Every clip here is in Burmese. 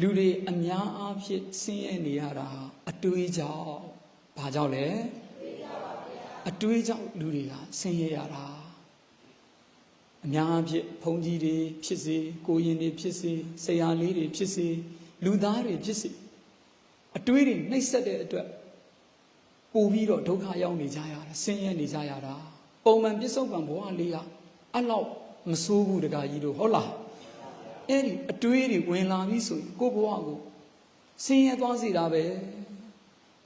လူတွေအများအားဖြင့်ဆင်းရဲနေရတာအတွေးကြောင့်ဘာကြောင့်လဲအတွေးကြောင့်လူတွေကဆင်းရဲရတာအများအားဖြင့်ဘုန်းကြီးတွေဖြစ်စေကိုရင်တွေဖြစ်စေဆရာလေးတွေဖြစ်စေလူသားတွေဖြစ်စေအတွေးတွေနှိပ်စက်တဲ့အတွက်ပို့ပြီးတော့ဒုက္ခရောက်နေကြရတာဆင်းရဲနေကြရတာပုံမှန်ပြစ္ဆုတ်ပံဘဝလေးကအဲ့လောက်မဆိုးဘူးတကကြီးတို့ဟုတ်လား အဲ့ဒီအတွေးတွေဝင်လာပြီဆိုရင်ကိုယ့်ဘဝကိုဆင်းရဲသွားစေတာပဲ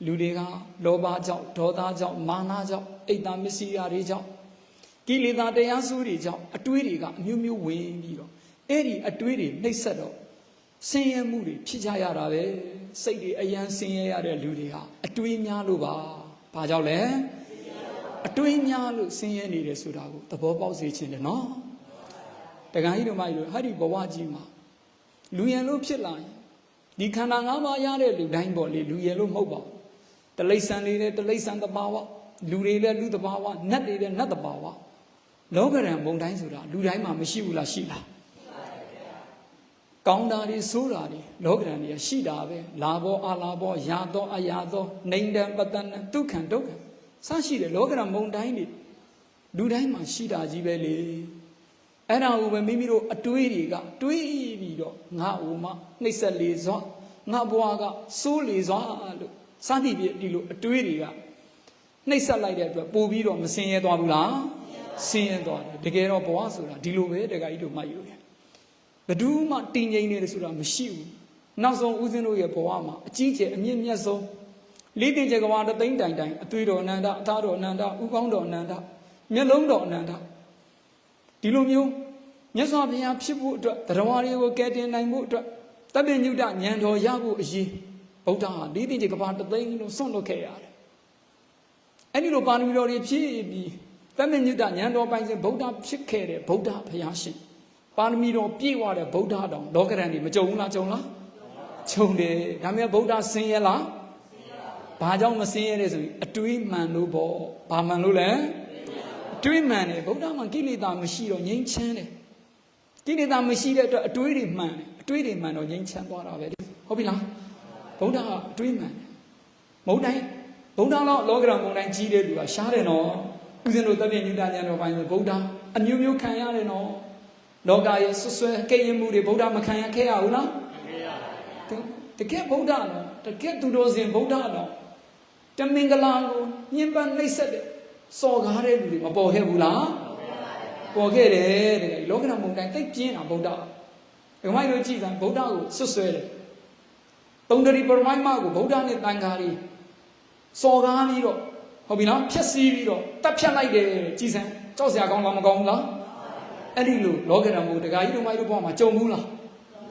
လူတွေကလောဘကြောင့်ဒေါသကြောင့်မာနကြောင့်အိတ်သားမစ္စည်းရာတွေကြောင့်ကိလေသာတရားစုတွေကြောင့်အတွေးတွေကအမျိုးမျိုးဝင်ပြီးတော့အဲ့ဒီအတွေးတွေနှိပ်စက်တော့ဆင်းရဲမှုတွေဖြစ်ကြရတာပဲစိတ်တွေအယမ်းဆင်းရဲရတဲ့လူတွေဟာအတွေးများလို့ပါဘာကြောင့်လဲအတွေးများလို့ဆင်းရဲနေတယ်ဆိုတာကိုသဘောပေါက်စေချင်တယ်နော် တက္ကကြီးတို့မကြီးတို့ဟာဒီဘဝကြီးမှာလူရန်လို့ဖြစ်လာရင်ဒီခန္ဓာ၅ပါးရတဲ့လူတိုင်းပေါ်လေလူရန်လို့မဟုတ်ပါဘူးတလိษံတွေလည်းတလိษံတဘာဝလူတွေလည်းလူတဘာဝနတ်တွေလည်းနတ်တဘာဝလောကရန်ဘုံတိုင်းဆိုတာလူတိုင်းမှာမရှိဘူးလားရှိလားကောင်းတာတွေဆိုးတာတွေလောကရန်တွေကရှိတာပဲလာဘောအလာဘောယာသောအယာသောနေတံပတနဒုက္ခံဒုက္ခစရှိတယ်လောကရန်ဘုံတိုင်းတွေလူတိုင်းမှာရှိတာကြီးပဲလေ အဲ့ဒါကိုပဲမိမိတို့အတွေးတွေကတွေးပြီးတော့ငါ့ဦးမနှိမ့်ဆက်လေစွာငါဘွားကစိုးလေစွာလို့စသည်ဖြင့်ဒီလိုအတွေးတွေကနှိမ့်ဆက်လိုက်တဲ့အတွက်ပို့ပြီးတော့မစင်ရဲသွားဘူးလားစင်ရဲသွားတယ်တကယ်တော့ဘဝဆိုတာဒီလိုပဲတကယ်ကြီးတို့မှတ်ယူတယ်ဘယ်သူမှတည်ငြိမ်နေတယ်ဆိုတာမရှိဘူးနောက်ဆုံးဦးဇင်းတို့ရဲ့ဘဝမှာအကြီးကျယ်အမြင့်မြတ်ဆုံးလေးတင်ကျကဘာတသိန်းတိုင်တိုင်အသွေးတော်အနန္တအသားတော်အနန္တဥကောင်းတော်အနန္တမျက်လုံးတော်အနန္တ ဒီလိုမျိုးမြတ်စွာဘုရားဖြစ်ဖို့အတွက်တရားတွေကိုကယ်တင်နိုင်ဖို့အတွက်တပည့်ညုတဉာဏ်တော်ရဖို့အရေးဗုဒ္ဓဟာလေးသိင်ကြီးကဘာတသိန်းလုံးဆွန့်လွတ်ခဲ့ရတယ်။အဲ့ဒီလိုပါရမီတော်တွေဖြည့်ပြီးတပည့်ညုတဉာဏ်တော်ပိုင်စဉ်ဗုဒ္ဓဖြစ်ခဲ့တဲ့ဗုဒ္ဓဘုရားရှင်ပါရမီတော်ပြည့်ဝတဲ့ဗုဒ္ဓတောင်လောကရန်တွေမကြုံဘူးလားကြုံလားကြုံတယ်ဒါပေမဲ့ဗုဒ္ဓဆင်းရဲလားဘာကြောင့်မဆင်းရဲလဲဆိုရင်အတွေးမှန်လို့ပေါ့ဘာမှန်လို့လဲ တွေးမှန်တယ်ဗုဒ္ဓမှာကိလေသာမရှိတော့ငြိမ်းချမ်းတယ်ကိလေသာမရှိတဲ့အတွက်အတွေးတွေမှန်တယ်အတွေးတွေမှန်တော့ငြိမ်းချမ်းသွားတာပဲဟုတ်ပြီလားဗုဒ္ဓကအတွေးမှန်တယ်မုန်တိုင်းဗုဒ္ဓလောက်လောကရန်မုန်တိုင်းကြီးတဲ့လူကရှားတယ်နော်ဦးဇင်းတို့တပည့်ညုတဉာဏ်တော်ပိုင်းဆိုဗုဒ္ဓအမျိုးမျိုးခံရတယ်နော်လောကရဲ့ဆွဆွဲကဲ့ရင်မှုတွေဗုဒ္ဓမခံရခဲ့ရဘူးလားတကယ်ဗုဒ္ဓနော်တကယ်သူတော်စင်ဗုဒ္ဓနော်တမင်္ဂလာကိုညှဉ်းပန်းနှိပ်စက်တဲ့ စော်ကားတဲ့လူတွေမပေါ်ခဲ့ဘူးလားပေါ်ခဲ့တယ်တဲ့လောကဓာတ်မုန်တိုင်းတိတ်ပြင်းတာဗုဒ္ဓဘယ်မှလို့ကြည့်စမ်းဗုဒ္ဓကိုဆွတ်ဆွဲတယ်တုံတရီပရမိုင်းမကိုဗုဒ္ဓနဲ့တန်ခါရီစော်ကားပြီးတော့ဟုတ်ပြီနော်ဖြက်စီးပြီးတော့တတ်ဖြတ်လိုက်တယ်ကြည်စမ်းကြောက်စရာကောင်းလားမကောင်းဘူးလားအဲ့ဒီလိုလောကဓာတ်မုန်တခါကြီးတို့မိုင်းတို့ဘဝမှာကြုံဘူးလား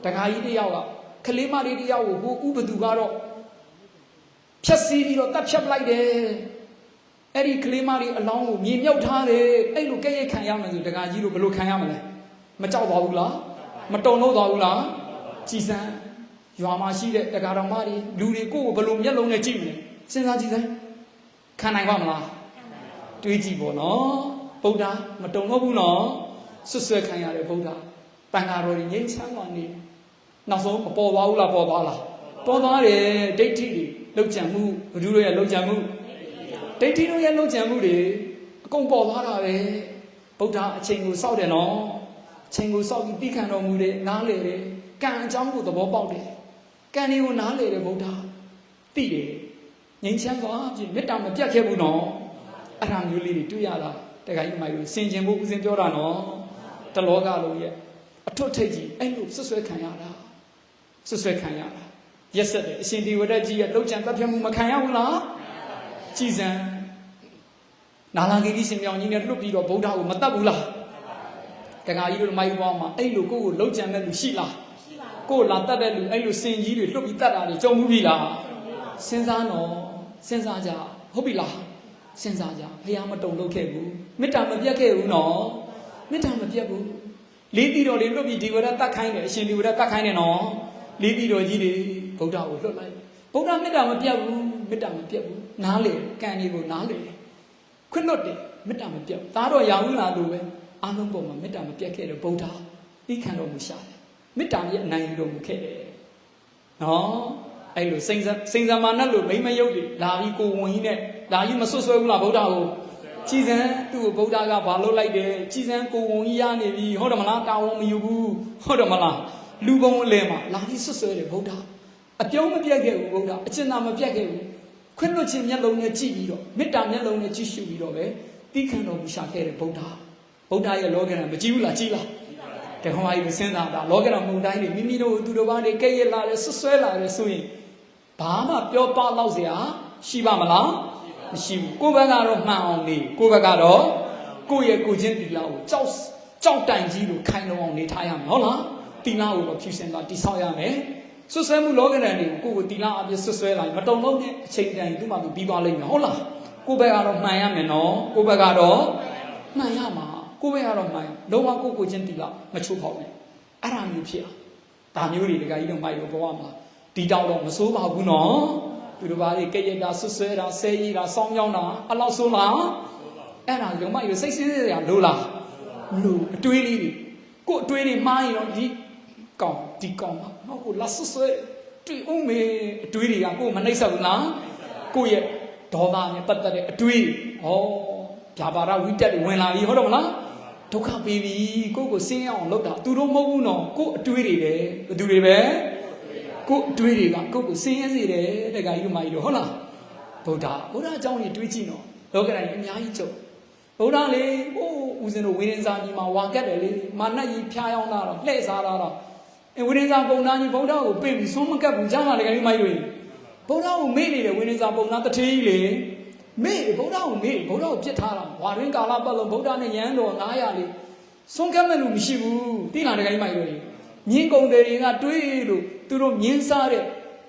တခါကြီးတယောက်ကကလေးမလေးတယောက်ကိုဟိုဥပဒူကတော့ဖြက်စီးပြီးတော့တတ်ဖြတ်လိုက်တယ် အဲ့ဒီကလေးမလေးအလောင်းကိုမြေမြုပ်ထားတယ်အဲ့လိုကြက်ရိုက်ခံရမယ်ဆိုတကကြီးလို့ဘယ်လိုခံရမလဲမကြောက်ပါဘူးလားမတုံလို့သွားဘူးလားကြည်စမ်းရွာမှာရှိတဲ့တကာတော်မတွေလူတွေကိုယ့်ကိုဘယ်လိုမျက်လုံးနဲ့ကြည့်မလဲစဉ်းစားကြည့်စမ်းခံနိုင်ပါမလားတွေးကြည့်ပေါ့နော်ဗုဒ္ဓမတုံတော့ဘူးနော်ဆွဆွဲခံရတယ်ဗုဒ္ဓတန်ဃာတော်ကြီးငြိမ်းချမ်းသွားနေနောက်ဆုံးမပေါ်သွားဘူးလားပေါ်သွားလားပေါ်သွားတယ်ဒိဋ္ဌိတွေလောက်ကြံမှုဘုဒ္ဓရဲ့လောက်ကြံမှု ဒိဋ္ဌိတို့ရဲ့လုံခြံမှုတွေအကုန်ပေါ်သွားတာပဲဗုဒ္ဓအချိန်ကိုစောက်တယ်နော်အချိန်ကိုစောက်ပြီးသိခံတော်မူတယ်နားလေတယ်ကံအကြောင်းကိုသဘောပေါက်တယ်ကံတွေကိုနားလေတယ်ဗုဒ္ဓသိတယ်ငြိမ်းချမ်းသွားပြီမေတ္တာမပြတ်ခဲ့ဘူးနော်အဲ့ဒါမျိုးလေးတွေတွေ့ရတာတခါကြီးမိုက်လို့စင်ကျင်ဖို့ဦးစင်ပြောတာနော်တလောကလုံးရဲ့အထွတ်ထိပ်ကြီးအဲ့လိုဆွဆွဲခံရတာဆွဆွဲခံရတာရက်ဆက်တယ်အရှင်ဒီဝရတ်ကြီးရဲ့လှုပ်ကြံတပ်ဖြတ်မှုမခံရဘူးလား ကြည်စံနာလာဂိရိရှင်မြောင်ကြီးနဲ့လွတ်ပြီးတော့ဗုဒ္ဓကိုမတတ်ဘူးလားတခါကြီးတို့မိုင်းဘွားမှာအဲ့လိုကိုယ့်ကိုလှုပ်ကြံတဲ့လူရှိလားကိုယ်လာတတ်တဲ့လူအဲ့လိုစင်ကြီးတွေလွတ်ပြီးတတ်တာတွေကြုံမှုပြီလားစဉ်းစားနော်စဉ်းစားကြဟုတ်ပြီလားစဉ်းစားကြဖះမတုံလုပ်ခဲ့ဘူးမေတ္တာမပြတ်ခဲ့ဘူးနော်မေတ္တာမပြတ်ဘူးလေးတီတော်လေးလွတ်ပြီးဒီဝရတတ်ခိုင်းတယ်အရှင်ဒီဝရတတ်ခိုင်းတယ်နော်လေးတီတော်ကြီးတွေဗုဒ္ဓကိုလွတ်လိုက်ဗုဒ္ဓမေတ္တာမပြတ်ဘူး မေတ္တာမပြတ်ဘူးနားလေကံတွေကိုနားလေခွင့်လွတ်တယ်မေတ္တာမပြတ်ဘူးသားတော်ရာဟုလာလို့ပဲအာလုံးပေါ်မှာမေတ္တာမပြတ်ခဲ့တဲ့ဗုဒ္ဓဤခံတော်မူရှာတယ်မေတ္တာရဲ့အနိုင်ယူတော်မူခဲ့တယ်နော်အဲ့လိုစိန်စစိန်စမာနဲ့လို့မိမယုတ်တွေလာပြီးကိုဝင်ကြီးနဲ့လာကြီးမဆွဆွဲဘူးလားဗုဒ္ဓကိုကြည်စံသူ့ကိုဗုဒ္ဓကဘာလို့လိုက်တယ်ကြည်စံကိုဝင်ကြီးရနေပြီဟုတ်တယ်မလားတာဝန်မယူဘူးဟုတ်တယ်မလားလူပုံအလဲမှာလာပြီးဆွဆွဲတယ်ဗုဒ္ဓအပြုံးမပြတ်ခဲ့ဘူးဗုဒ္ဓအကျဉ်းသာမပြတ်ခဲ့ဘူး ခွင့်လွှတ်ခြင်းမျက်လုံးနဲ့ကြည့်ပြီးတော့မေတ္တာမျက်လုံးနဲ့ကြည့်ရှုပြီးတော့ပဲတိခံတော်မူရှာခဲ့တဲ့ဗုဒ္ဓဗုဒ္ဓရဲ့လောကရန်မကြည့်ဘူးလားကြည့်လားတခါမှမစဉ်းစားတာလောကရန်မုန်တိုင်းတွေမိမိတို့သူတို့ဘာတွေကဲ့ရဲ့လာလဲဆွဆွဲလာလဲဆိုရင်ဘာမှပြောပလောက်စရာရှိပါမလားမရှိဘူးကိုယ့်ဘက်ကတော့မှန်အောင်နေကိုယ့်ဘက်ကတော့ကိုယ့်ရဲ့ကိုချင်းတီလာကိုကြောက်ကြောက်တိုင်ကြီးလိုခိုင်လုံအောင်နေထားရမယ်ဟုတ်လားတီလာကိုတော့ဖြူစင်တာတိဆောက်ရမယ် ဆွဆွဲမှုလောကရန်တွေကိုကိုယ့်ကိုတီလာအပြည့်ဆွဆွဲလာရင်မတုံလုံးနဲ့အချိန်တန်သူ့မှာသူပြီးသွားလိမ့်မယ်ဟုတ်လားကိုယ့်ဘက်ကတော့မှန်ရမယ်နော်ကိုယ့်ဘက်ကတော့မှန်ရမှာကိုယ့်ဘက်ကတော့မှန်လုံးဝကိုယ့်ကိုယ်ချင်းတီလာမချိုးဖောက်နဲ့အဲ့ဒါမျိုးဖြစ်အောင်ဒါမျိုးတွေတကကြီးတော့မိုက်လို့ဘဝမှာတီတောက်တော့မစိုးပါဘူးနော်သူတို့ဘာတွေကဲ့ရဲ့တာဆွဆွဲတာဆဲကြီးတာစောင်းကြောင်းတာအလောက်ဆိုးလားအဲ့ဒါရုံမရစိတ်ဆင်းရဲရလို့လားလူအတွေးလေးတွေကိုယ်အတွေးတွေမှားရင်တော့ဒီကောင်ဒီကောင်က ငါ့ကိုလာဆွဆွဲတွေ့အောင်မေအတွေးတွေကကိုယ်မနှိမ့်ဆက်ဘူးလားကိုယ့်ရဲ့ဒေါသနဲ့ပတ်သက်တဲ့အတွေးဟောဗျာပါရဝိတက်တွေဝင်လာပြီဟုတ်တော့မလားဒုက္ခပေးပြီကိုယ့်ကိုဆင်းရအောင်လုပ်တာသူတို့မဟုတ်ဘူးနော်ကိုယ့်အတွေးတွေပဲဘယ်သူတွေပဲကိုယ့်အတွေးတွေကကိုယ့်ကိုဆင်းရဲစေတယ်တခါကြီးတို့မကြီးတို့ဟုတ်လားဗုဒ္ဓဗုဒ္ဓအကြောင်းကြီးတွေးကြည့်နော်လောကတိုင်းအများကြီးကြုံဗုဒ္ဓလေဟိုဦးဇင်းတို့ဝိရင်းစာကြီးမှာဝါကက်တယ်လေမာနကြီးဖျားယောင်းလာတော့လှည့်စားလာတော့ အဝိရင်းစာပုံသားကြီးဗုဒ္ဓကိုပြေးပြီးဆုံးမကပ်ဘူးကြားလာတခါကြီးမကြီးတို့ဗုဒ္ဓကိုမေ့နေတယ်ဝိရင်းစာပုံသားတထေးကြီးလေမေ့ဗုဒ္ဓကိုမေ့ဗုဒ္ဓကိုပြစ်ထားတာဝါရင်းကာလပတ်လုံးဗုဒ္ဓနဲ့ယန်းတော်900လေးဆုံးကပ်မဲ့လူမရှိဘူးတိလာတခါကြီးမကြီးတို့မြင်းကုံတယ်တွေကတွေးလို့သူတို့မြင်းစားတဲ့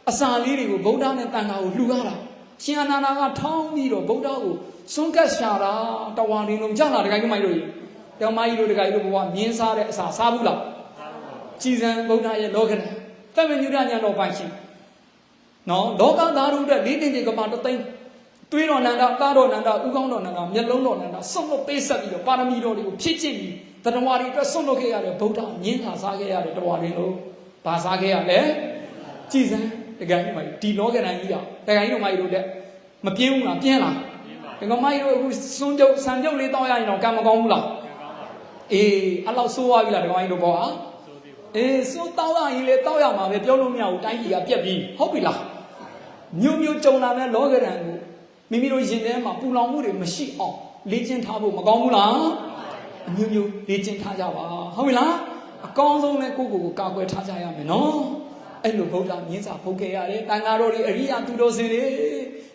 အစာလေးတွေကိုဗုဒ္ဓနဲ့တန်ခါကိုလှူရတာရှင်အနန္ဒာကထောင်းပြီးတော့ဗုဒ္ဓကိုစွန့်ကတ်ရှာတာတဝါရင်းလုံးကြလာတခါကြီးမကြီးတို့တောင်မကြီးတို့တခါကြီးတို့ဘဝမြင်းစားတဲ့အစာစားဘူးလား ကြည်စံဗုဒ္ဓရဲ့လောကရန်တမန်ညုဒညာတော်ပိုင်ရှင်နော်လောကသားတို့အတွက်လေးတင်ကြီးကမာတသိန်းတွေးတော်နန္ဒသားတော်နန္ဒဥကောင်းတော်နန္ဒမျက်လုံးတော်နန္ဒစွန့်လို့ပေးဆက်ပြီးတော့ပါရမီတော်တွေကိုဖြည့်ကျင့်ပြီးတတဝါတွေအတွက်စွန့်လို့ခဲ့ရတဲ့ဗုဒ္ဓမြင်းသာစားခဲ့ရတဲ့တဝါတွေလို့ဘာစားခဲ့ရလဲကြည်စံတကယ်ကြီးမကြီးဒီလောကရန်ကြီးကတကယ်ကြီးတို့မကြီးတို့တဲ့မပြင်းဘူးလားပြင်းလားဒီကောင်မကြီးတို့အခုစွန်းကြုတ်ဆန်ကြုတ်လေးတောင်းရရင်တော့ကံမကောင်းဘူးလားအေးအဲ့လောက်ဆိုးသွားပြီလားဒီကောင်ကြီးတို့ဘောဟာ အေးစိုးတောင်းရရင်လေတောင်းရမှာပဲပြောလို့မရဘူးတိုင်းပြည်ကပြက်ပြီးဟုတ်ပြီလားမြို့မြို့ကြုံလာတဲ့လောကရန်ကိုမိမိတို့ရင်ထဲမှာပူလောင်မှုတွေမရှိအောင်လေ့ကျင့်ထားဖို့မကောင်းဘူးလားအမျိုးမျိုးလေ့ကျင့်ထားကြပါဟုတ်ပြီလားအကောင်းဆုံးလဲကိုယ့်ကိုယ်ကိုကာကွယ်ထားကြရမယ်နော်အဲ့လိုဗုဒ္ဓမြင်းစာဖုတ်ခဲ့ရတယ်တန်ဃာတော်တွေအရိယာသူတော်စင်တွေ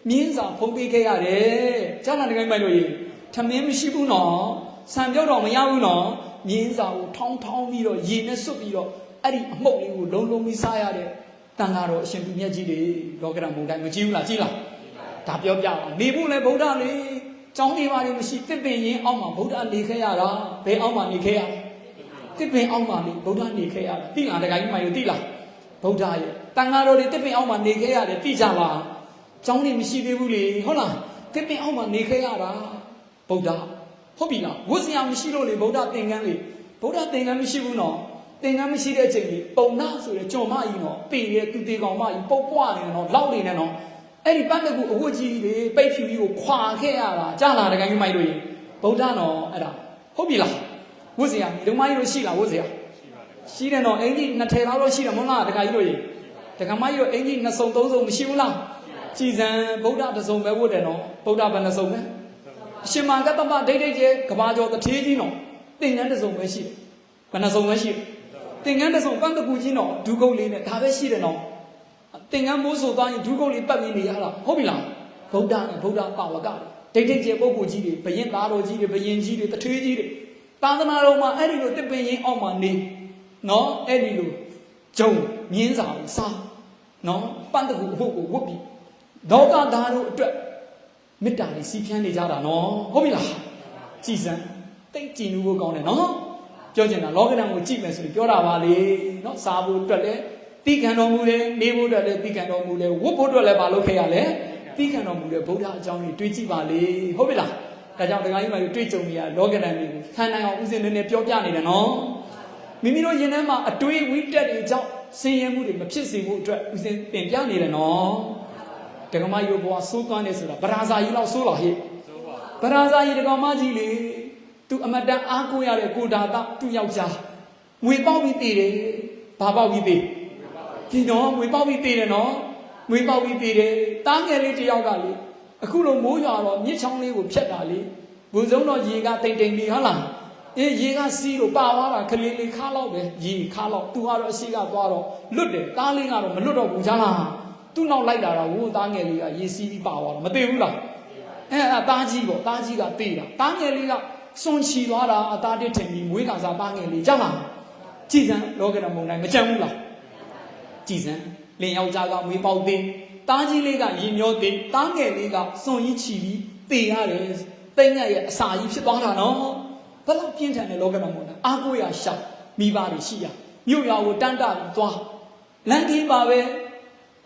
မြင်းစာဖုတ်ပေးခဲ့ရတယ်ကြားလာတကယ်မိုက်လို့ရေထမင်းမရှိဘူးနော်ဆံပြောက်တော့မရဘူးနော် မြင်းစာကိုထောင်းထောင်းပြီးတော့ရေနဲ့စွတ်ပြီးတော့အဲ့ဒီအမှုတ်လေးကိုလုံးလုံးပြီးစားရတဲ့တန်ဃာတော်အရှင်သူမြတ်ကြီးတွေလောကရန်မုန်တိုင်းမကြည့်ဘူးလားကြည့်လားဒါပြောပြပါနေဖို့လဲဗုဒ္ဓလေကျောင်းနေပါလေမရှိတစ်ပင်ရင်အောက်မှာဗုဒ္ဓနေခဲ့ရတာဘယ်အောက်မှာနေခဲ့ရလဲတစ်ပင်အောက်မှာလေဗုဒ္ဓနေခဲ့ရတာသိလားတခါကြီးမှယူသိလားဗုဒ္ဓရဲ့တန်ဃာတော်တွေတစ်ပင်အောက်မှာနေခဲ့ရတယ်သိကြလားကျောင်းနေမရှိသေးဘူးလေဟုတ်လားတစ်ပင်အောက်မှာနေခဲ့ရတာဗုဒ္ဓ ဟုတ်ပြီလားဝတ်စရာမရှိလို့လေဗုဒ္ဓသင်္ကန်းလေဗုဒ္ဓသင်္ကန်းမရှိဘူးနော်သင်္ကန်းမရှိတဲ့အချိန်ကြီးပုံနာဆိုတဲ့ကျွန်မကြီးနော်ပေရဲ့သူတေကောင်မကြီးပုတ်ပွားနေနော်လောက်နေနေနော်အဲ့ဒီပန်းတကူအဝတ်ကြီးတွေပိတ်ဖြူကြီးကိုခွာခဲ့ရတာကြားလာတကယ်ကြီးမိုက်လို့ရေဗုဒ္ဓနော်အဲ့ဒါဟုတ်ပြီလားဝတ်စရာဒီမကြီးတို့ရှိလားဝတ်စရာရှိတယ်နော်အင်ကြီးနှစ်ထည်လောက်တော့ရှိတယ်မဟုတ်လားတကယ်ကြီးတို့ရေတကယ်မကြီးတို့အင်ကြီးနှစ်စုံသုံးစုံမရှိဘူးလားကြည်စံဗုဒ္ဓတစ်စုံပဲဝတ်တယ်နော်ဗုဒ္ဓဘယ်နှစုံလဲအ ရှင်မကတ္တမဒိဋ္ဌိကျဲကဘာကျော်တထေးကြီးနော်သင်္ကန်းတစ်စုံပဲရှိတယ်ဘယ်နှစုံပဲရှိတယ်သင်္ကန်းတစ်စုံပန်းတကူကြီးနော်ဒုက္ခလေးနဲ့ဒါပဲရှိတယ်နော်သင်္ကန်းမိုးဆိုသွားရင်ဒုက္ခလေးပတ်ပြီးနေရတာဟုတ်ပြီလားဗုဒ္ဓနဲ့ဗုဒ္ဓပါဝကဒိဋ္ဌိကျဲပုဂ္ဂိုလ်ကြီးတွေဘယင်သားတော်ကြီးတွေဘယင်ကြီးတွေတထေးကြီးတွေသာသနာတော်မှာအဲ့ဒီလိုတစ်ပင်ရင်အောက်မှာနေနော်အဲ့ဒီလိုဂျုံမြင်းစာကိုစားနော်ပန်းတကူအဖို့ကိုဝတ်ပြီးလောကသားတို့အတွက် မေတ္တာလေးစီးဖြန်းနေကြတာနော်ဟုတ်ပြီလားကြည်စံတိတ်ကြည်နူးဖို့ကောင်းတယ်နော်ပြောချင်တာလောကဓာတ်ကိုကြည့်မယ်ဆိုရင်ပြောတာပါလေနော်စားဖို့အတွက်လည်းတိခံတော်မူတယ်နေဖို့အတွက်လည်းတိခံတော်မူတယ်ဝတ်ဖို့အတွက်လည်းမလုပ်ခဲ့ရလဲတိခံတော်မူတဲ့ဗုဒ္ဓအကြောင်းကြီးတွေးကြည့်ပါလေဟုတ်ပြီလားဒါကြောင့်တရားကြီးမှတွေးကြုံနေရလောကဓာတ်တွေကိုခံနိုင်အောင်ဥစဉ်နည်းနည်းပြောပြနေတယ်နော်မိမိတို့ရင်ထဲမှာအတွေးဝိတက်တွေကြောင့်ဆင်းရဲမှုတွေမဖြစ်စေဖို့အတွက်ဦးစင်ပင်ပြနေတယ်နော် ဒကမကြီးတို့ဘဝစိုးသွမ်းနေဆိုတာဗရာဇာကြီးလောက်စိုးလာဟိဗရာဇာကြီးဒကမကြီးလေသူအမတန်အားကိုးရတဲ့ကိုဒါတာသူ့ယောက်ျားငွေပေါက်ပြီးတည်တယ်ဘာပေါက်ပြီးတည်ဒီတော့ငွေပေါက်ပြီးတည်တယ်နော်ငွေပေါက်ပြီးတည်တယ်တားငယ်လေးတစ်ယောက်ကလေအခုလိုမိုးရွာတော့မြစ်ချောင်းလေးကိုဖြတ်တာလေဘုံစုံတော့ရေကတိမ်တိမ်လေးဟုတ်လားအေးရေကစီးလို့ပါသွားတာကလေးလေးခါတော့ပဲရေခါတော့သူကတော့အရှိကသွားတော့လွတ်တယ်တားလေးကတော့မလွတ်တော့ဘူးကြားလား သူ့နောက်လိုက်တာတော့ဝိုးသားငယ်လေးကရေစီးပြီးပါသွားတော့မသိဘူးလားအဲအသားကြီးပေါ့သားကြီးကတေးတာတားငယ်လေးကစွန်ချီသွားတာအသားတစ်ထင်ပြီးမွေးကစားသားငယ်လေးကြားလားကြည်စံလောကရမုံတိုင်းမကြံဘူးလားကြည်စံလင်ယောက်ျားကမွေးပေါက်သေးတားကြီးလေးကရင်မျောသေးတားငယ်လေးကစွန်ကြီးချီပြီးတေးရတယ်တိတ်ငတ်ရဲ့အစာကြီးဖြစ်သွားတာနော်ဘယ်လောက်ပြင်းထန်တဲ့လောကရမုံတိုင်းအားကိုးရရှာမိဘတွေရှိရမြို့ရွာကိုတန်းတပြီးသွားလမ်းကြီးပါပဲ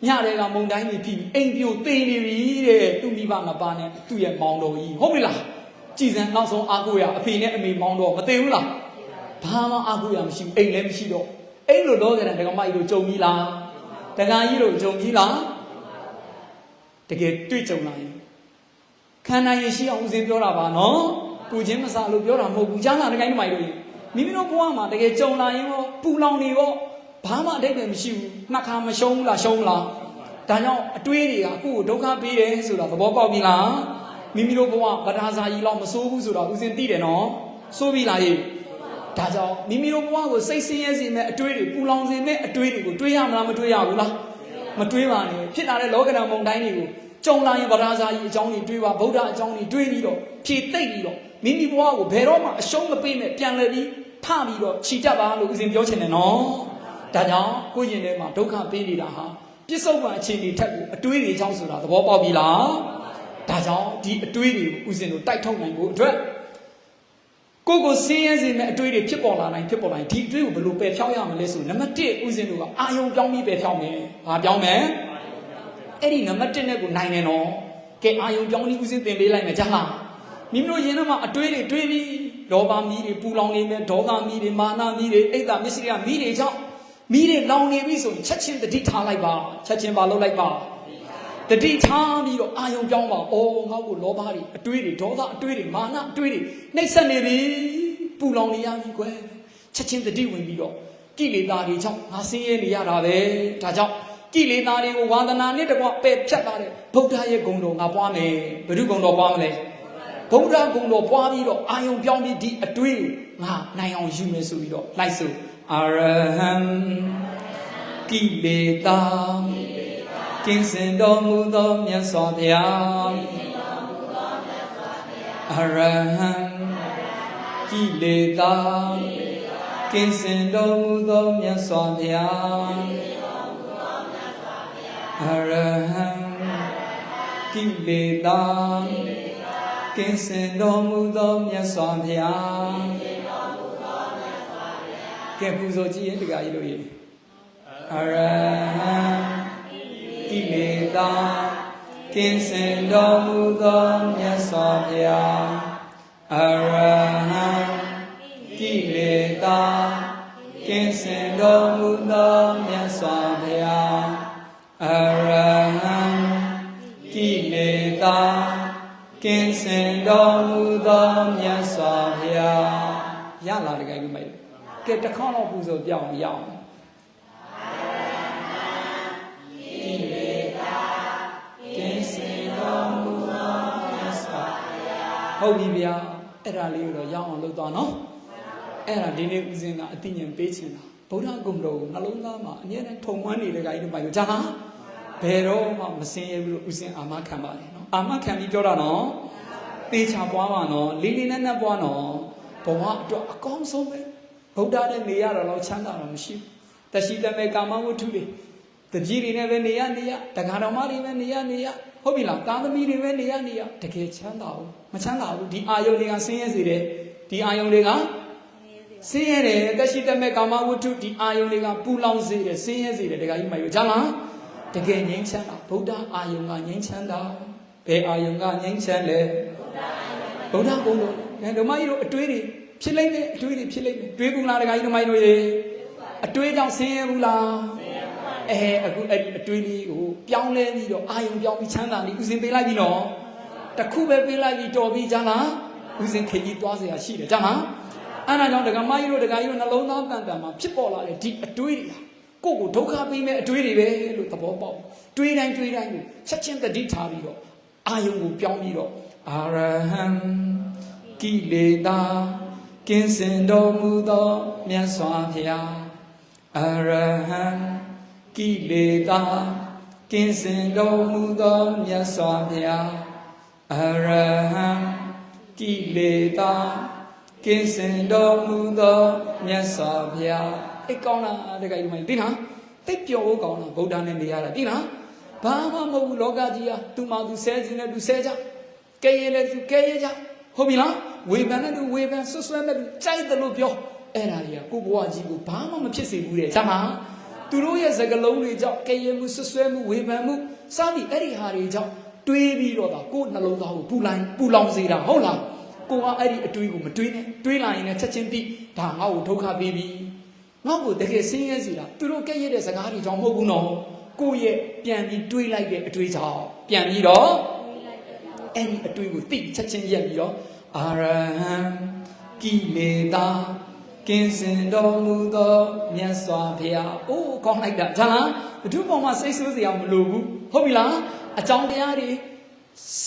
ညတွေကမုံတိုင်းကြီးဖြစ်ပြီးအိမ်ပြိုသေးနေပြီတဲ့သူ့မိဘမပါနဲ့သူ့ရဲ့မောင်တော်ကြီးဟုတ်ပြီလားကြည်စံနောက်ဆုံးအားကိုးရအဖေနဲ့အမေမောင်တော်မသေးဘူးလားဘာမှအားကိုးရမရှိဘူးအိမ်လည်းမရှိတော့အိမ်လိုတော့ကြတဲ့ဒကမကြီးတို့ကြုံကြီးလားဒကာကြီးတို့ကြုံကြီးလားတကယ်တွေ့ကြုံလာရင်ခန္ဓာရင်ရှိအောင်ဦးစင်ပြောတာပါနော်ပူခြင်းမစားလို့ပြောတာမဟုတ်ဘူးကြားလာဒကာကြီးမကြီးတို့မိမိတို့ဘဝမှာတကယ်ကြုံလာရင်ရောပူလောင်နေရော ဘာမှအတိတ်ပဲမရှိဘူးနှစ်ခါမရှုံးဘူးလားရှုံးလားဒါကြောင့်အတွေးတွေကအခုကိုဒုက္ခပေးတယ်ဆိုတာသဘောပေါက်ပြီလားမိမိတို့ဘဝဗဒါဇာကြီးလောက်မစိုးဘူးဆိုတာဦးစင်သိတယ်နော်စိုးပြီလားဟေ့ဒါကြောင့်မိမိတို့ဘဝကိုစိတ်ဆင်းရဲစေမဲ့အတွေးတွေပူလောင်စေမဲ့အတွေးတွေကိုတွေးရမလားမတွေးရဘူးလားမတွေးပါနဲ့ဖြစ်လာတဲ့လောကဓာတ်မုံတိုင်းတွေကိုကြုံလာရင်ဗဒါဇာကြီးအကြောင်းတွေတွေးပါဗုဒ္ဓအကြောင်းတွေတွေးပြီးတော့ဖြည့်သိမ့်ပြီးတော့မိမိဘဝကိုဘယ်တော့မှအရှုံးမပေးနဲ့ပြန်လည်ပြီးထပြီးတော့ခြိတတ်ပါလို့ဦးစင်ပြောချင်တယ်နော် ဒါကြောင့်ကိုယ့်ရင်ထဲမှာဒုက္ခပေးနေတာဟာပြစ္ဆုတ်ပံအခြေအနေထက်ကိုအတွေးတွေကြောင့်ဆိုတာသဘောပေါက်ပြီလားဒါကြောင့်ဒီအတွေးတွေကိုဦးစင်တို့တိုက်ထုတ်နိုင်ဖို့အတွက်ကိုကိုစင်းရဲစေမဲ့အတွေးတွေဖြစ်ပေါ်လာနိုင်ဖြစ်ပေါ်လာနိုင်ဒီအတွေးကိုဘယ်လိုပယ်ဖြောင်းရမလဲဆိုနံပါတ်1ဦးစင်တို့ကအာယုံပြောင်းပြီးပယ်ဖြောင်းမယ်။ဘာပြောင်းမလဲ။အဲ့ဒီနံပါတ်1နဲ့ကိုနိုင်တယ်နော်။ကဲအာယုံပြောင်းပြီးဦးစင်သင်ပေးလိုက်မယ်ကြားလား။မိမိတို့ယင်ထဲမှာအတွေးတွေတွေးပြီးလောဘမီးတွေပူလောင်နေမယ်ဒေါသမီးတွေမာနမီးတွေအိတ်တာမစ္စရိယမီးတွေကြောင့် မီးတွေလောင်နေပြီဆိုရင်ချက်ချင်းတတိထားလိုက်ပါချက်ချင်းပါလုပ်လိုက်ပါတတိထားပြီးတော့အာယုံပြောင်းပါ။အော်ငါ့ကိုလောဘတွေအတွေးတွေဒေါသအတွေးတွေမာနအတွေးတွေနှိပ်စက်နေပြီပူလောင်နေရပြီကွယ်ချက်ချင်းတတိဝင်ပြီးတော့ကိလေသာတွေကြောင့်ငါဆင်းရဲနေရတာပဲဒါကြောင့်ကိလေသာတွေကိုဝါသနာနဲ့တကွပယ်ဖြတ်လာတဲ့ဗုဒ္ဓရဲ့ဂုဏ်တော်ငါပွားမယ်ဘု து ဂုဏ်တော်ပွားမလဲဗုဒ္ဓဂုဏ်တော်ပွားပြီးတော့အာယုံပြောင်းပြီးဒီအတွေးငါနိုင်အောင်ယူမယ်ဆိုပြီးတော့လိုက်ဆို အာရဟံကိလေသာကင်းစင်တော်မူသောမြတ်စွာဘုရားအာရဟံကိလေသာကင်းစင်တော်မူသောမြတ်စွာဘုရားအာရဟံကိလေသာကင်းစင်တော်မူသောမြတ်စွာဘုရား ကဲပူဇော်ကြည့်ရင်တခါကြီးတို့ရေအာရဟံကိလေသာကင်းစင်တော်မူသောမြတ်စွာဘုရားအာရဟံကိလေသာကင်းစင်တော်မူသောမြတ်စွာ က်ကဲတစ်ခေါက်တော့ပူဇော်ပြအောင်ရအောင်ကိလေသာကင်းစင်တော်မူသောမြတ်စွာဘုရားဟုတ်ပြီဗျာအဲ့ဒါလေးကိုတော့ရအောင်လုပ်သွားနော်အဲ့ဒါဒီနေ့ဦးစင်းကအသိဉာဏ်ပေးချင်တာဗုဒ္ဓဂုဏ်တော်ကိုနှလုံးသားမှာအမြဲတမ်းထုံမွမ်းနေတဲ့ခိုင်းတို့ပိုင်လို့ဂျာဟာဘယ်တော့မှမစင်ရဘူးလို့ဦးစင်းအာမခံပါလေနော်အာမခံပြီးပြောတာနော်သေချာပွားပါနော်လေးလေးနက်နက်ပွားနော်ဘဝအတွက်အကောင်းဆုံးပဲ ဗုဒ္ဓနဲ့နေရတော့တော့ချမ်းသာတော့မရှိဘူးတရှိတမေကာမဝတ္ထုတွေတကြီးတွေနဲ့ပဲနေရနေရတက္ကတော်မတွေပဲနေရနေရဟုတ်ပြီလားသားသမီးတွေပဲနေရနေရတကယ်ချမ်းသာဘူးမချမ်းသာဘူးဒီအာယုန်တွေကဆင်းရဲစေတယ်ဒီအာယုန်တွေကဆင်းရဲတယ်တရှိတမေကာမဝတ္ထုဒီအာယုန်တွေကပူလောင်စေတယ်ဆင်းရဲစေတယ်တကယ်ကြီးမယူကြလားတကယ်ငြိမ်းချမ်းတာဗုဒ္ဓအာယုန်ကငြိမ်းချမ်းတာဘယ်အာယုန်ကငြိမ်းချမ်းလဲဗုဒ္ဓဘုံတော်ဒါဓမ္မကြီးတို့အတွေးတွေ ဖြစ်လိုက်မယ်အတွေးတွေဖြစ်လိုက်မယ်တွေးဘူးလားတကယ်ကြီးဓမ္မကြီးတို့ရေအတွေးကြောင့်ဆင်းရဲဘူးလား အဲအခုအဲ့ဒီအတွေးလေးကိုပြောင်းလဲပြီးတော့အာယုံပြောင်းပြီးချမ်းသာလေးဥစဉ်ပေးလိုက်ပြီနော်တခုပဲပေးလိုက်ပြီးတော်ပြီကြလားဥစဉ်ခေကြီးသွားเสียရှိတယ်ကြလားအဲ့ဒါကြောင့်ဒကမကြီးတို့ဒကာကြီးတို့နှလုံးသားတန်တန်မှာဖြစ်ပေါ်လာတဲ့ဒီအတွေးတွေဟာကိုယ့်ကိုဒုက္ခပေးမဲ့အတွေးတွေပဲလို့သဘောပေါက်တွေးတိုင်းတွေးတိုင်းကိုချက်ချင်းတတိထားပြီးတော့အာယုံကိုပြောင်းပြီးတော့အာရဟံကိလေသာ ကင်းစင်တော်မူသောမြတ်စွာဘုရားအရဟံကိလေသာကင်းစင်တော်မူသောမြတ်စွာဘုရားအရဟံကိလေသာကင်းစင်တော်မူသောမြတ်စွာဘုရားအေးကောင်းလားတကယ်ဒီမှာသိလားသိပ်ပျော်ဖို့ကောင်းလားဗုဒ္ဓနဲ့နေရတာသိလားဘာမှမဟုတ်ဘူးလောကကြီးဟာသူမှသူဆဲခြင်းနဲ့သူဆဲကြကဲရဲလည်းသူကဲရဲကြဟုတ်ပြီလား ဝေဖန်တဲ့သူဝေဖန်ဆွဆွဲမဲ့သူကြိုက်တယ်လို့ပြောအဲ့ဒါတွေကကိုဘဝကြီးကိုဘာမှမဖြစ်စေဘူးတဲ့ဇာမသူတို့ရဲ့စကလုံးတွေကြောင့်ကဲရဲမှုဆွဆွဲမှုဝေဖန်မှုစသည်အဲ့ဒီဟာတွေကြောင့်တွေးပြီးတော့ဒါကိုယ်နှလုံးသားကိုပူလိုက်ပူလောင်စေတာဟုတ်လားကိုကအဲ့ဒီအတွေးကိုမတွေးနဲ့တွေးလာရင်လည်းချက်ချင်းသိဒါငါ့ကိုဒုက္ခပေးပြီငါ့ကိုတကယ်ဆင်းရဲစေတာသူတို့ကဲ့ရဲ့တဲ့စကားတွေကြောင့်မဟုတ်ဘူးနော်ကိုယ့်ရဲ့ပြန်ပြီးတွေးလိုက်တဲ့အတွေးကြောင့်ပြန်ပြီးတော့အဲ့ဒီအတွေးကိုသိချက်ချင်းရက်ပြီးတော့ အာရဟံကိလေသာကင်းစင်တော်မူသောမြတ်စွာဘုရားအိုးကောင်းလိုက်တာဒါလားဘုသူပေါ်မှာစိတ်ဆိုးစရာမလိုဘူးဟုတ်ပြီလားအကြောင်းတရားတွေ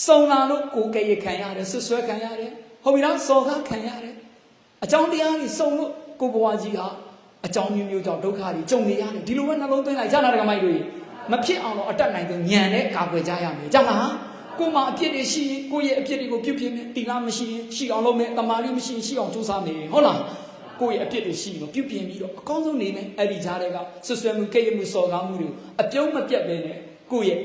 စုံလာလို့ကိုယ်ကဲ့ရဲ့ခံရတယ်ဆွဆွဲခံရတယ်ဟုတ်ပြီလားစော်ကားခံရတယ်အကြောင်းတရားတွေစုံလို့ကိုယ်ဘဝကြီးဟာအကြောင်းမျိုးမျိုးကြောင့်ဒုက္ခတွေကြုံနေရတယ်ဒီလိုပဲနှလုံးသွင်းလိုက်ဂျာနာဒကမိုက်တို့မဖြစ်အောင်တော့အတက်နိုင်တဲ့ညံနဲ့ကာကွယ်ကြရမယ်ကြောက်လား ကိုယ်မှာအပြစ်တွေရှိရင်ကိုယ့်ရဲ့အပြစ်တွေကိုပြုတ်ပြင်းမယ်တီလာမရှိရင်ရှိအောင်လုပ်မယ်တမာရီမရှိရင်ရှိအောင်ကြိုးစားမယ်ဟုတ်လားကိုယ့်ရဲ့အပြစ်တွေရှိလို့ပြုတ်ပြင်းပြီးတော့အကောင်းဆုံးနေမယ်အဲ့ဒီကြားတွေကဆွဆွဲမှုကိတ်ရမှုစော်ကားမှုတွေကိုအပြုံးမပြတ်ပဲနဲ့ကိုယ့်ရဲ့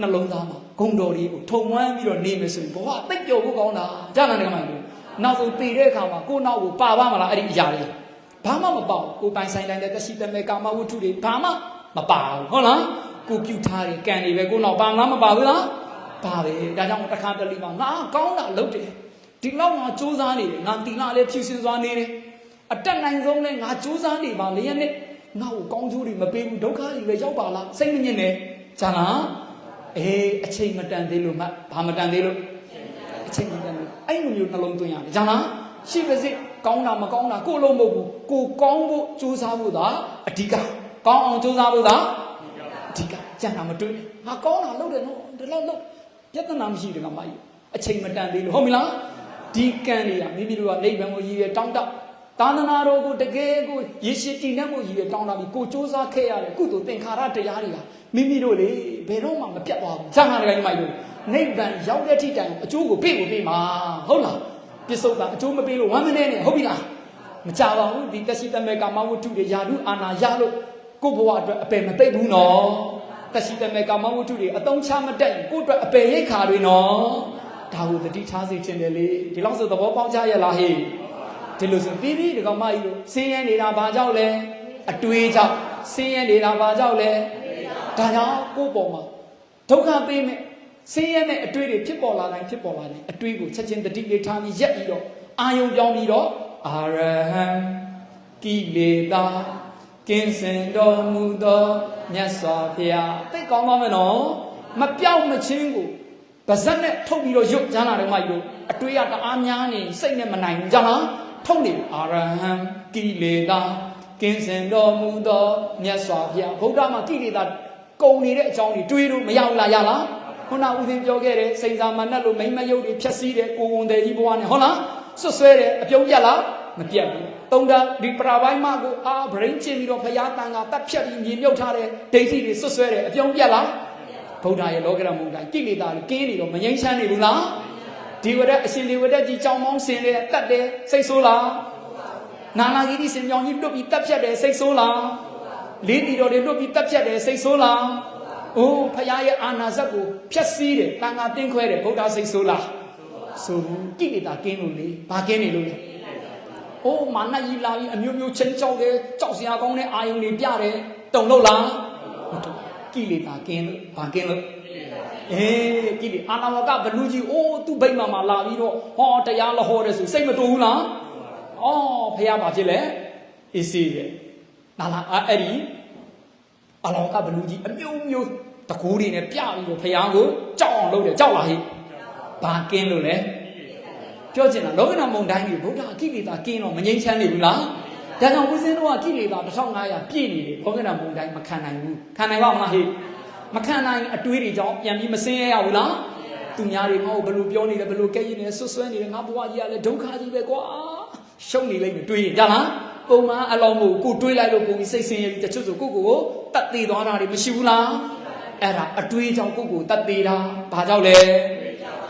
နှလုံးသားမှာဂုံတော်တွေကိုထုံဝမ်းပြီးတော့နေမယ်ဆိုရင်ဘဝတိတ်ပျော်ဖို့ကောင်းတာကြားနာဒကမိုက်တို့နောက်ဆုံးတည်တဲ့အခါမှာကိုယ့်နောက်ကိုပါပါမလားအဲ့ဒီအရာတွေဘာမှမပေါ့ကိုပိုင်ဆိုင်တိုင်းတဲ့တရှိတမဲကာမဝတ္ထုတွေဘာမှမပါဘူးဟုတ်လားကိုပြုတ်ထားတယ်ကံတွေပဲကိုနောက်ပါမလားမပါဘူးလား ပါပဲဒါကြောင့်တစ်ခါတလေမှာငါကောင်းတာလုပ်တယ်ဒီလောက်ငါစူးစမ်းနေတယ်ငါတီလာလည်းဖြူစင်စွာနေတယ်အတက်နိုင်ဆုံးလဲငါစူးစမ်းနေပါလေရက်နဲ့ငါ့ကိုကောင်းကျိုးတွေမပေးဘူးဒုက္ခတွေပဲရောက်ပါလားစိတ်မညစ်နဲ့ဂျာလားအေးအချိန်မတန်သေးလို့မဘာမတန်သေးလို့အချိန်မတန်လို့အဲ့လိုမျိုးနှလုံးသွင်းရတယ်ဂျာလားရှိပါစေကောင်းတာမကောင်းတာကိုယ်လုံးမဟုတ်ဘူးကိုကောင်းဖို့စူးစမ်းဖို့သာအဓိကကောင်းအောင်စူးစမ်းဖို့သာအဓိကကြံတာမတွေ့နဲ့ငါကောင်းတာလုပ်တယ်နော်ဒီလောက်လုပ် ပြဿနာမရှိတယ်ကမကြီးအချိန်မတန်သေးလို့ဟုတ်ပြီလားဒီကံတွေကမိမိတို့ကနိဗ္ဗာန်ကိုရည်ရတောင်းတသာသနာတော်ကိုတကယ်ကိုရေရှိတည်နှံ့မှုရည်ရတောင်းတာပြီးကိုစူးစမ်းခဲ့ရတဲ့ကုသိုလ်သင်္ခါရတရားတွေကမိမိတို့လေဘယ်တော့မှမပြတ်သွားဘူးဇာငါတကယ်ညီမကြီးနိဗ္ဗာန်ရောက်တဲ့ထိတိုင်အကျိုးကိုပေးကိုပေးမှာဟုတ်လားပစ္စုပန်အကျိုးမပေးလို့ဝမ်းမနေနဲ့ဟုတ်ပြီလားမကြပါဘူးဒီတက်ရှိတမေကာမဝတ္ထုတွေယာဓုအာနာရလို့ကိုယ့်ဘဝအတွက်အပယ်မသိပ်ဘူးနော် တက်ရှိတမေကာမဝတ္ထုတွေအတုံးချမတက်ရင်ကိုယ့်အတွက်အပယ်ရိတ်ခါတွေနော်ဒါကိုတတိထားစေခြင်းတယ်လေဒီလောက်ဆိုသဘောပေါက်ကြရလားဟေးဒီလိုဆိုပြီးပြီးဒီကောင်မကြီးတို့ဆင်းရဲနေတာဘာကြောင့်လဲအတွေးကြောင့်ဆင်းရဲနေတာဘာကြောင့်လဲဒါကြောင့်ကိုယ့်ပေါ်မှာဒုက္ခပေးမဲ့ဆင်းရဲတဲ့အတွေ့တွေဖြစ်ပေါ်လာတိုင်းဖြစ်ပေါ်လာတိုင်းအတွေ့ကိုချက်ချင်းတတိလေးထားပြီးရက်ပြီးတော့အာယုံပြောင်းပြီးတော့အာရဟံကိလေသာ ကင်းစင်တော်မူသောမြတ်စွာဘုရားသိကောင်းပါမယ်နော်မပြောက်မချင်းကိုဗဇက်နဲ့ထုတ်ပြီးတော့ရုပ်ကျမ်းလာတယ်မကြီးတို့အတွေ့ရတအားများနေစိတ်နဲ့မနိုင်ဘူးကြလားထုတ်နေအာရဟံကိလေသာကင်းစင်တော်မူသောမြတ်စွာဘုရားဗုဒ္ဓမှာကိလေသာကုန်နေတဲ့အကြောင်းတွေတွေးလို့မရဘူးလားရလားခုနဦးသိန်းပြောခဲ့တယ်စိန်စာမနဲ့လို့မိမ့်မယုတ်တွေဖြက်စီးတယ်ကိုဝန်တယ်ကြီးဘဝနဲ့ဟုတ်လားဆွဆွဲတယ်အပြုံးပြက်လား မပြက်ဘူးတုံတာဒီပရာပိုင်းမကိုအာဗရိန်ချင်းပြီးတော့ဖရာတန်ကတတ်ဖြတ်ပြီးမြေမြုပ်ထားတဲ့ဒိဋ္ဌိတွေဆွဆွဲတယ်အပြုံးပြက်လားဗုဒ္ဓရဲ့လောကရမုန်တိုင်းကိလေသာတွေကင်းနေတော့မငြိမ်းချမ်းနေဘူးလားဒီဝရက်အရှင်ဒီဝရက်ကြီးကြောင်းမောင်းဆင်တယ်တတ်တယ်စိတ်ဆိုးလားနာလာဂီတိစင်ပြောင်းကြီးတွတ်ပြီးတတ်ဖြတ်တယ်စိတ်ဆိုးလားလေးတီတော်တွေတွတ်ပြီးတတ်ဖြတ်တယ်စိတ်ဆိုးလားအိုးဖရာရဲ့အာနာဇက်ကိုဖျက်ဆီးတယ်တန်ခါတင်းခွဲတယ်ဗုဒ္ဓစိတ်ဆိုးလားဆိုဘူးကိလေသာကင်းလို့လေဘာကင်းနေလို့လဲ အိုးမာနကြီးလာပြီးအမျိုးမျိုးချင်းကြောက်တယ်ကြောက်စရာကောင်းတဲ့အာယုန်တွေပြတယ်တုံလို့လားမတုံကိလေသာကင်းလို့ဘာကင်းလို့အေးကိလေအာနာဝကဘလူကြီးအိုးသူ့ဗိမာန်မှာလာပြီးတော့ဟောတရားလဟောတယ်ဆိုစိတ်မတူဘူးလားအော်ဖះဘာဖြစ်လဲအေးစေးရဲ့နာလာအဲ့ဒီအလောင်းကဘလူကြီးအမျိုးမျိုးတကူတွေနဲ့ပြပြီးတော့ဖျားကိုကြောက်အောင်လုပ်တယ်ကြောက်လားဟိဘာကင်းလို့လဲ ပြောချင်တာလောကနာမုံတိုင်းကြီးဗုဒ္ဓအကိလေသာကင်းတော့မငြိမ်းချမ်းနေဘူးလားဒါကြောင့်ဦးစင်းတို့ကကိလေသာ1500ပြည့်နေတယ်လောကနာမုံတိုင်းမခံနိုင်ဘူးခံနိုင်ပါ့မလားဟိမခံနိုင်အတွေးတွေကြောင့်ပြန်ပြီးမစင်းရရဘူးလားသူများတွေငါ့ကိုဘယ်လိုပြောနေလဲဘယ်လိုကဲရင်နေဆွဆွဲနေလဲငါဘဝကြီးကလည်းဒုက္ခကြီးပဲကွာရှုံးနေလိမ့်မယ်တွေးရင်ကြလားပုံမှန်အလောင်းမို့ကိုတွေးလိုက်လို့ပုံပြီးစိတ်ဆင်းရဲပြီးတချို့ဆိုကိုကိုကိုတတ်သေးသွားတာတွေမရှိဘူးလားအဲ့ဒါအတွေးကြောင့်ကိုကိုတတ်သေးတာဘာကြောင့်လဲ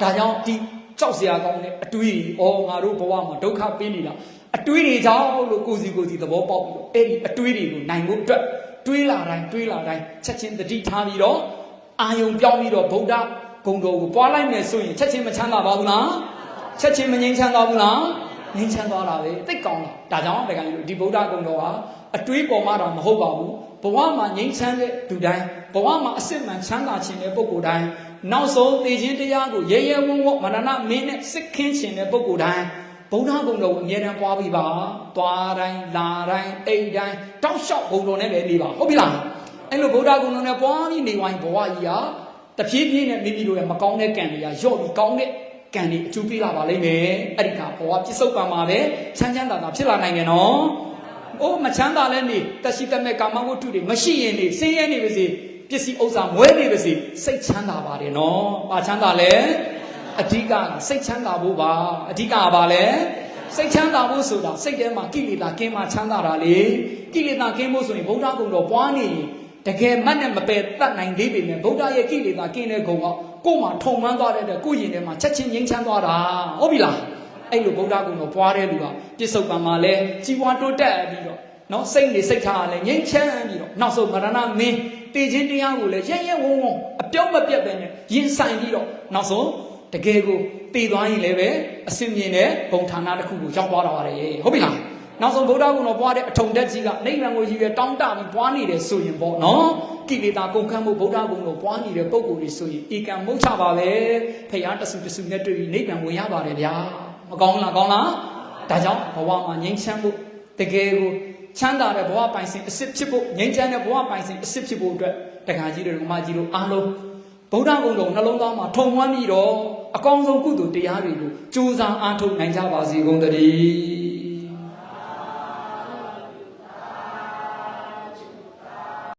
ဒါကြောင့်ဒီ ကြောက်စရာကောင်းတဲ့အတွေးတွေဩငါတို့ဘဝမှာဒုက္ခပေးနေတာအတွေးတွေကြောင့်လို့ကိုစီကိုစီသဘောပေါက်ပြီးတော့အဲ့ဒီအတွေးတွေကိုနိုင်ဖို့အတွက်တွေးလာတိုင်းတွေးလာတိုင်းချက်ချင်းတတိထားပြီးတော့အာယုံပြောင်းပြီးတော့ဗုဒ္ဓဂုံတော်ကိုပွားလိုက်မယ်ဆိုရင်ချက်ချင်းမချမ်းသာပါဘူးလားချက်ချင်းမငြိမ်းချမ်းသာဘူးလားငြိမ်းချမ်းသွားတာပဲသိကောင်းတာဒါကြောင့်တကယ်လို့ဒီဗုဒ္ဓဂုံတော်ဟာအတွေးပေါ်မှာတော့မဟုတ်ပါဘူးဘဝမှာငြိမ်းချမ်းတဲ့သူတိုင်းဘဝမှာအစစ်မှန်ချမ်းသာခြင်းတဲ့ပုဂ္ဂိုလ်တိုင်း နောက်ဆုံးသိခြင်းတရားကိုရဲရဲဝံ့ဝံ့မရဏမင်းနဲ့စစ်ခင်းခြင်းတဲ့ပုဂ္ဂိုလ်တိုင်းဗုဒ္ဓဂုံတော်ကိုအမြဲတမ်းပွားပြီးပါသွားတိုင်းလာတိုင်းအိမ်တိုင်းတောက်လျှောက်ဂုံတော်နဲ့ပဲနေပါဟုတ်ပြီလားအဲ့လိုဗုဒ္ဓဂုံတော်နဲ့ပွားပြီးနေဝိုင်းဘဝကြီးဟာတဖြည်းဖြည်းနဲ့မိမိတို့ရဲ့မကောင်းတဲ့ကံတွေကရော့ပြီးကောင်းတဲ့ကံတွေအကျိုးပေးလာပါလိမ့်မယ်အဲ့ဒီကဘဝပြစ္ဆုတ်ပံမှာပဲချမ်းချမ်းသာသာဖြစ်လာနိုင်တယ်နော်အိုးမချမ်းသာလဲနေတရှိတမဲ့ကာမဝတ္ထုတွေမရှိရင်နေဆင်းရဲနေပါစေ ပစ္စည်းဥစ္စာမွဲနေပါစေစိတ်ချမ်းသာပါတယ်နော်ပါချမ်းသာလဲအဓိကစိတ်ချမ်းသာဖို့ပါအဓိကကဘာလဲစိတ်ချမ်းသာဖို့ဆိုတာစိတ်ထဲမှာကိလေသာကင်းမှချမ်းသာတာလေကိလေသာကင်းဖို့ဆိုရင်ဗုဒ္ဓဂုံတော်ပွားနေရင်တကယ်မတ်နဲ့မပယ်တတ်နိုင်သေးပေမဲ့ဗုဒ္ဓရဲ့ကိလေသာကင်းတဲ့ဂုံကကိုယ်မှာထုံမှန်းသွားတဲ့အတွက်ကိုယ့်ရင်ထဲမှာချက်ချင်းငြိမ်းချမ်းသွားတာဟုတ်ပြီလားအဲ့လိုဗုဒ္ဓဂုံတော်ပွားတဲ့လူကပြစ္ဆုတ်ပံမှာလဲကြီးပွားတိုးတက်ပြီးတော့နော်စိတ်နေစိတ်ထားလဲငြိမ်းချမ်းပြီးတော့နောက်ဆုံးမရဏမင်း တည်ခြင်းတရားကိုလည်းရဲရဲဝုံဝုံအပြောင်းမပြတ်ပဲနဲ့ရင်ဆိုင်ပြီးတော့နောက်ဆုံးတကယ်ကိုတည်သွားရင်လည်းပဲအစင်မြင်တဲ့ဘုံဌာနတစ်ခုကိုရောက်သွားတော့ရတယ်ဟုတ်ပြီလားနောက်ဆုံးဗုဒ္ဓဂုံတော်ပွားတဲ့အထုံတက်ကြီးကနိဗ္ဗာန်ကိုရည်ရွယ်တောင်းတပြီးပွားနေတယ်ဆိုရင်ပေါ့နော်ကိလေသာကုန်ခန်းမှုဗုဒ္ဓဂုံတော်ပွားနေတဲ့ပုံကိုယ်တွေဆိုရင်ဧကံမုတ်ချပါပဲဖရာတဆူတဆူနဲ့တွေ့ပြီးနိဗ္ဗာန်ဝင်ရပါတယ်ဗျာမကောင်းလားကောင်းလားဒါကြောင့်ဘဝမှာငြိမ်းချမ်းဖို့တကယ်ကို ချမ်းသာတဲ့ဘဝပိုင်စဉ်အစ်စ်ဖြစ်ဖို့ငြိမ်းချမ်းတဲ့ဘဝပိုင်စဉ်အစ်စ်ဖြစ်ဖို့အတွက်တက္ကကြီးတို့ဓမ္မကြီးတို့အားလုံးဗုဒ္ဓဂုံတော်နှလုံးသားမှာထုံမှန်းပြီးတော့အကောင်းဆုံးကုသိုလ်တရားတွေကိုကြိုးစားအားထုတ်နိုင်ကြပါစေကုန်သတည်း